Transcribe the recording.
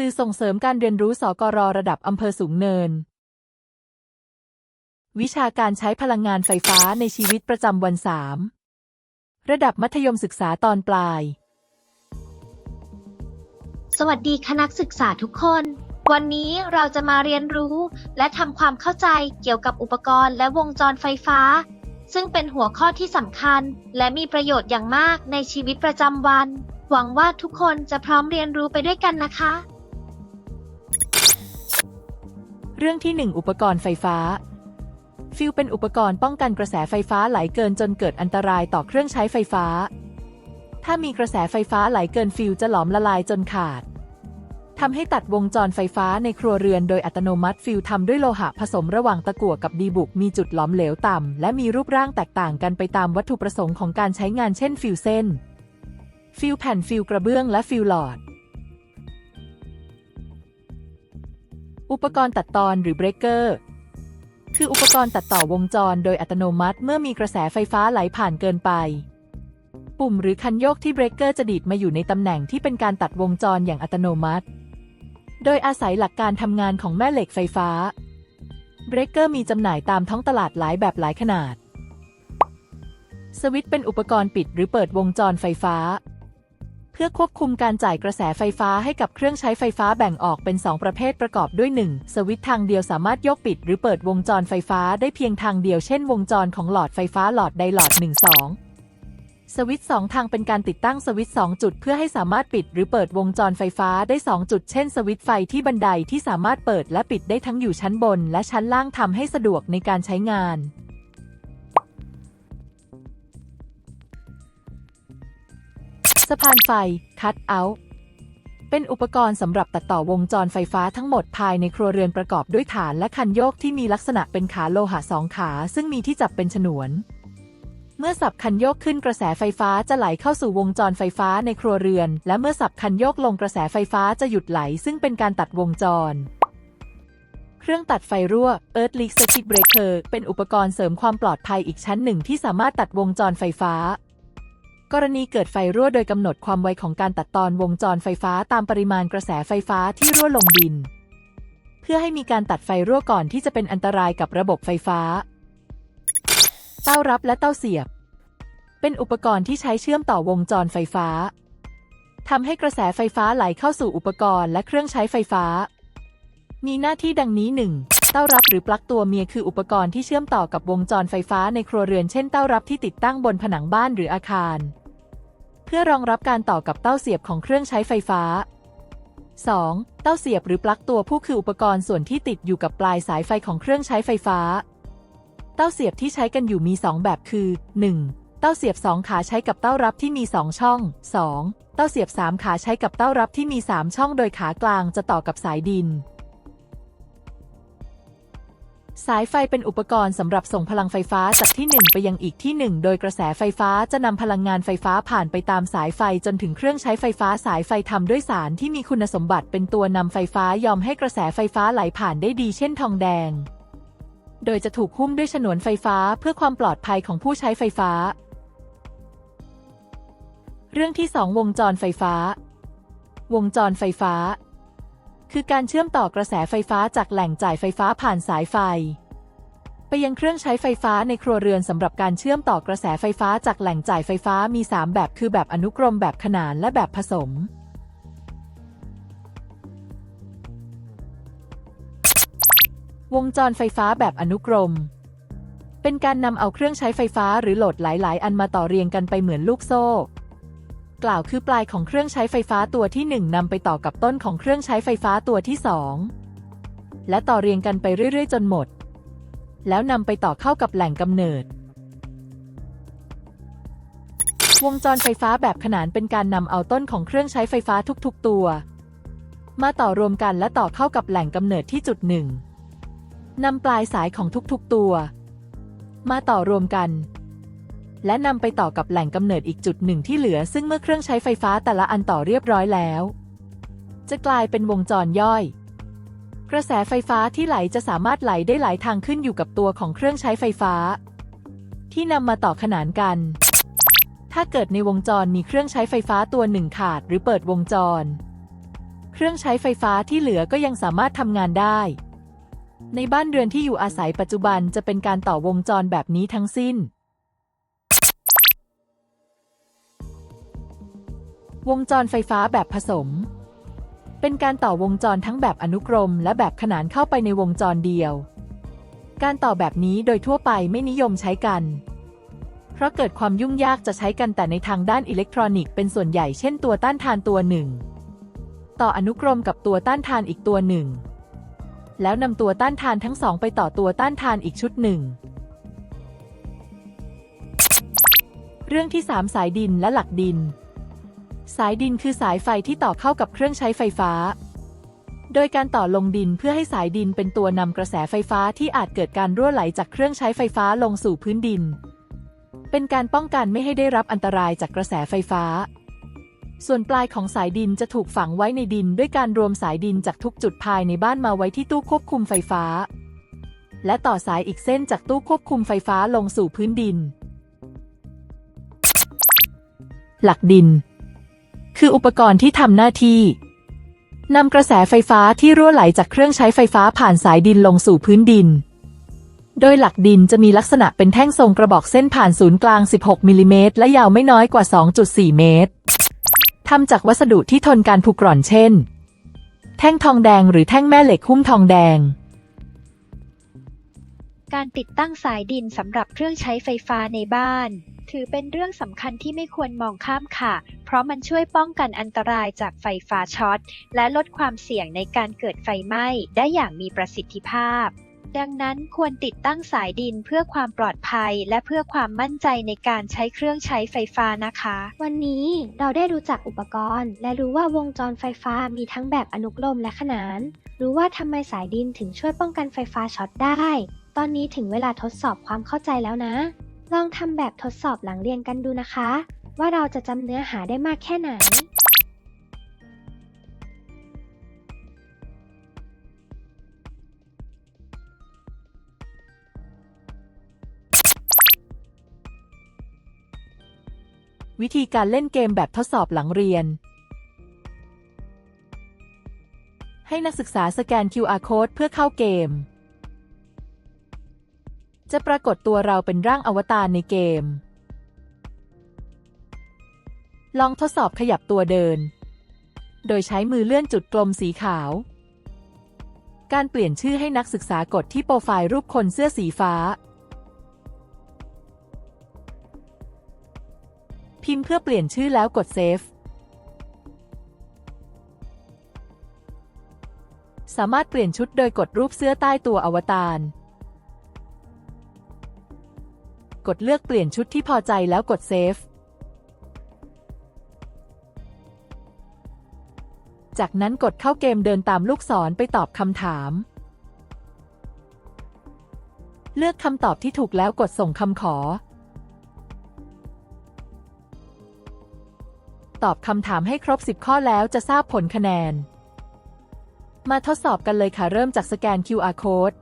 สื่อส่งเสริมการเรียนรู้สกรระดับอำเภอสูงเนิน วิชาการใช้พลังงานไฟฟ้าในชีวิตประจำวัน3ระดับมัธยมศึกษาตอนปลาย สวัสดีคณะศึกษาทุกคน วันนี้เราจะมาเรียนรู้และทำความเข้าใจเกี่ยวกับอุปกรณ์และวงจรไฟฟ้า ซึ่งเป็นหัวข้อที่สำคัญ และมีประโยชน์อย่างมากในชีวิตประจำวัน หวังว่าทุกคนจะพร้อมเรียนรู้ไปด้วยกันนะคะ เรื่องที่ 1 อุปกรณ์ไฟฟ้า ฟิวเป็นอุปกรณ์ป้องกันกระแสไฟฟ้าไหลเกินจนเกิดอันตรายต่อเครื่องใช้ไฟฟ้า ถ้ามีกระแสไฟฟ้าไหลเกินฟิวจะหลอมละลายจนขาดทำให้ตัดวงจรไฟฟ้าในครัวเรือนโดยอัตโนมัติฟิวทำด้วยโลหะผสมระหว่างตะกั่วกับดีบุกมีจุดหลอมเหลวต่ำและมีรูปร่างแตกต่างกันไปตามวัตถุประสงค์ของการใช้งานเช่น ฟิวเส้น ฟิวแผ่นฟิวกระเบื้องและฟิวหลอด อุปกรณ์ตัดตอนหรือเบรกเกอร์คืออุปกรณ์ตัดต่อวงจรโดยอัตโนมัติเมื่อมีกระแสไฟฟ้าไหลผ่านเกินไป ปุ่มหรือคันโยกที่เบรกเกอร์จะดีดมาอยู่ในตำแหน่งที่เป็นการตัดวงจรอย่างอัตโนมัติ โดยอาศัยหลักการทำงานของแม่เหล็กไฟฟ้า เบรกเกอร์มีจำหน่ายตามท้องตลาดหลายแบบหลายขนาด สวิตเป็นอุปกรณ์ปิดหรือเปิดวงจรไฟฟ้า พื่อควบคุมการจ่ายกระแสไฟฟ้าให้กับเครื่องใช้ไฟฟ้าแบ่งออกเป็น 2 ประเภทประกอบด้วย 1. สวิตช์ทางเดียวสามารถยกปิด หรือเปิดวงจรไฟฟ้าได้เพียงทางเดียวเช่นวงจรของหลอดไฟฟ้าหลอดใดหลอด 1 2สวิตช์2ทางเป็นการติดตั้งสวิตช์2จุด เพื่อให้สามารถปิดหรือเปิดวงจรไฟฟ้าได้ 2 จุด เช่น สวิตช์ไฟที่บันไดที่สามารถเปิดและปิดได้ทั้งอยู่ชั้นบน และชั้นล่างทำให้สะดวกในการใช้งาน สะพานไฟ คัตเอาท์เป็นอุปกรณ์สำหรับตัดต่อวงจรไฟฟ้าทั้งหมดภายในครัวเรือนประกอบด้วยฐานและคันโยกที่มีลักษณะเป็นขาโลหะสองขา ซึ่งมีที่จับเป็นฉนวน เมื่อสับคันโยกขึ้นกระแสไฟฟ้าจะไหลเข้าสู่วงจรไฟฟ้าในครัวเรือน และเมื่อสับคันโยกลงกระแสไฟฟ้าจะหยุดไหล ซึ่งเป็นการตัดวงจร เครื่องตัดไฟรั่ว Earth Leak Circuit Breaker เป็นอุปกรณ์เสริมความปลอดภัยอีกชั้นหนึ่งที่สามารถตัดวงจรไฟฟ้า กรณีเกิดไฟรั่วโดยกำหนดความไวของการตัดตอนวงจรไฟฟ้าตามปริมาณกระแสไฟฟ้าที่รั่วลงดิน เพื่อให้มีการตัดไฟรั่วก่อนที่จะเป็นอันตรายกับระบบไฟฟ้า เต้ารับและเต้าเสียบ เป็นอุปกรณ์ที่ใช้เชื่อมต่อวงจรไฟฟ้าทำให้กระแสไฟฟ้าไหลเข้าสู่อุปกรณ์และเครื่องใช้ไฟฟ้า มีหน้าที่ดังนี้ 1. เต้ารับหรือปลั๊กตัวเมียคืออุปกรณ์ที่เชื่อมต่อกับวงจรไฟฟ้าในครัวเรือนเช่นเต้ารับที่ติดตั้งบนผนังบ้านหรืออาคาร พื่อรองรับการต่อกับเต้าเสียบของเครื่องใช้ไฟฟ้า 2. เต้าเสียบหรือปลั๊กตัวผู้คืออุปกรณ์ส่วนที่ติดอยู่กับปลายสายไฟของเครื่องใช้ไฟฟ้า เต้าเสียบที่ใช้กันอยู่มี 2 แบบคือ 1. เต้าเสียบ 2 ขาใช้กับเต้ารับที่มี 2 ช่อง 2. เต้าเสียบ 3 ขาใช้กับเต้ารับที่มี 3 ช่อง โดยขากลางจะต่อกับสายดิน สายไฟเป็นอุปกรณ์สำหรับส่งพลังไฟฟ้าจากที่ 1 ไปยังอีกที่ 1 โดยกระแสไฟฟ้าจะนำพลังงานไฟฟ้าผ่านไปตามสายไฟจนถึงเครื่องใช้ไฟฟ้าสายไฟทำด้วยสารที่มีคุณสมบัติเป็นตัวนำไฟฟ้ายอมให้กระแสไฟฟ้าไหลผ่านได้ดีเช่นทองแดง โดยจะถูกหุ้มด้วยฉนวนไฟฟ้าเพื่อความปลอดภัยของผู้ใช้ไฟฟ้า เรื่องที่ 2 วงจรไฟฟ้า วงจรไฟฟ้า คือการเชื่อมต่อกระแสไฟฟ้าจากแหล่งจ่ายไฟฟ้าผ่านสายไฟ ไปยังเครื่องใช้ไฟฟ้าในครัวเรือนสำหรับการเชื่อมต่อกระแสไฟฟ้าจากแหล่งจ่ายไฟฟ้ามี 3 แบบคือแบบอนุกรมแบบขนานและแบบผสม วงจรไฟฟ้าแบบอนุกรม เป็นการนำเอาเครื่องใช้ไฟฟ้าหรือโหลดหลาย ๆ อันมาต่อเรียงกันไปเหมือนลูกโซ่ กล่าวคือปลายของเครื่องใช้ไฟฟ้าตัวที่ 1นำไปต่อกับต้นของเครื่องใช้ไฟฟ้าตัวที่ 2 และต่อเรียงกันไปเรื่อยๆ จนหมด แล้วนำไปต่อเข้ากับแหล่งกำเนิด วงจรไฟฟ้าแบบขนานเป็นการนำเอาต้นของเครื่องใช้ไฟฟ้าทุกๆ ตัว มาต่อรวมกันและต่อเข้ากับแหล่งกำเนิดที่จุดหนึ่งนำปลายสายของทุกๆตัว มาต่อรวมกัน และนำไปต่อกับแหล่งกำเนิดอีกจุดหนึ่งที่เหลือซึ่งเมื่อเครื่องใช้ไฟฟ้าแต่ละอันต่อเรียบร้อยแล้ว จะกลายเป็นวงจรย่อย กระแสไฟฟ้าที่ไหลจะสามารถไหลได้หลายทางขึ้นอยู่กับตัวของเครื่องใช้ไฟฟ้า ที่นำมาต่อขนานกัน ถ้าเกิดในวงจรมีเครื่องใช้ไฟฟ้าตัวหนึ่งขาดหรือเปิดวงจร เครื่องใช้ไฟฟ้าที่เหลือก็ยังสามารถทำงานได้ในบ้านเรือนที่อยู่อาศัยปัจจุบันจะเป็นการต่อวงจรแบบนี้ทั้งสิ้น วงจรไฟฟ้าแบบผสม เป็นการต่อวงจรทั้งแบบอนุกรม และแบบขนานเข้าไปในวงจรเดียว การต่อแบบนี้โดยทั่วไปไม่นิยมใช้กัน เพราะเกิดความยุ่งยากจะใช้กันแต่ในทางด้านอิเล็กทรอนิกส์เป็นส่วนใหญ่เช่นตัวต้านทานตัวหนึ่ง ต่ออนุกรมกับตัวต้านทานอีกตัวหนึ่ง แล้วนำตัวต้านทานทั้งสองไปต่อตัวต้านทานอีกชุดหนึ่งเรื่องที่ 3 สายดินและหลักดิน สายดินคือสายไฟที่ต่อเข้ากับเครื่องใช้ไฟฟ้า โดยการต่อลงดินเพื่อให้สายดินเป็นตัวนำกระแสไฟฟ้าที่อาจเกิดการรั่วไหลจากเครื่องใช้ไฟฟ้าลงสู่พื้นดิน เป็นการป้องกันไม่ให้ได้รับอันตรายจากกระแสไฟฟ้า ส่วนปลายของสายดินจะถูกฝังไว้ในดิน ด้วยการรวมสายดินจากทุกจุดภายในบ้านมาไว้ที่ตู้ควบคุมไฟฟ้า และต่อสายอีกเส้นจากตู้ควบคุมไฟฟ้าลงสู่พื้นดิน หลักดิน คืออุปกรณ์ที่ทำหน้าที่นำกระแสไฟฟ้าที่รั่วไหลจากเครื่องใช้ไฟฟ้าผ่านสายดินลงสู่พื้นดิน โดยหลักดินจะมีลักษณะเป็นแท่งทรงกระบอกเส้นผ่านศูนย์กลาง 16 มิลลิเมตรและยาวไม่น้อยกว่า 2.4 เมตร ทำจากวัสดุที่ทนการผุกร่อนเช่น แท่งทองแดงหรือแท่งแม่เหล็กหุ้มทองแดง การติดตั้งสายดินสำหรับเครื่องใช้ไฟฟ้าในบ้าน ถือเป็นเรื่องสำคัญที่ไม่ควรมองข้ามค่ะ เพราะมันช่วยป้องกันอันตรายจากไฟฟ้าช็อต และลดความเสี่ยงในการเกิดไฟไหม้ได้อย่างมีประสิทธิภาพ ดังนั้นควรติดตั้งสายดินเพื่อความปลอดภัยและเพื่อความมั่นใจในการใช้เครื่องใช้ไฟฟ้านะคะ วันนี้เราได้รู้จักอุปกรณ์ และรู้ว่าวงจรไฟฟ้ามีทั้งแบบอนุกรมและขนาน รู้ว่าทำไมสายดินถึงช่วยป้องกันไฟฟ้าช็อตได้ ตอนนี้ถึงเวลาทดสอบความเข้าใจแล้วนะลองทำแบบทดสอบหลังเรียนกันดูนะคะ ว่าเราจะจำเนื้อหาได้มากแค่ไหน วิธีการเล่นเกมแบบทดสอบหลังเรียน ให้นักศึกษาสแกน QR code เพื่อเข้าเกม จะปรากฏตัวเราเป็นร่างอวตารในเกม ลองทดสอบขยับตัวเดิน โดยใช้มือเลื่อนจุดกลมสีขาว การเปลี่ยนชื่อให้นักศึกษากดที่โปรไฟล์รูปคนเสื้อสีฟ้า พิมพ์เพื่อเปลี่ยนชื่อแล้วกดเซฟ สามารถเปลี่ยนชุดโดยกดรูปเสื้อใต้ตัวอวตาร กดเลือกเปลี่ยนชุดที่พอใจแล้วกดเซฟ จากนั้นกดเข้าเกมเดินตามลูกศรไปตอบคำถาม เลือกคำตอบที่ถูกแล้วกดส่งคำขอ ตอบคำถามให้ครบ 10 ข้อแล้วจะทราบผลคะแนน มาทดสอบกันเลยค่ะเริ่มจากสแกน QR code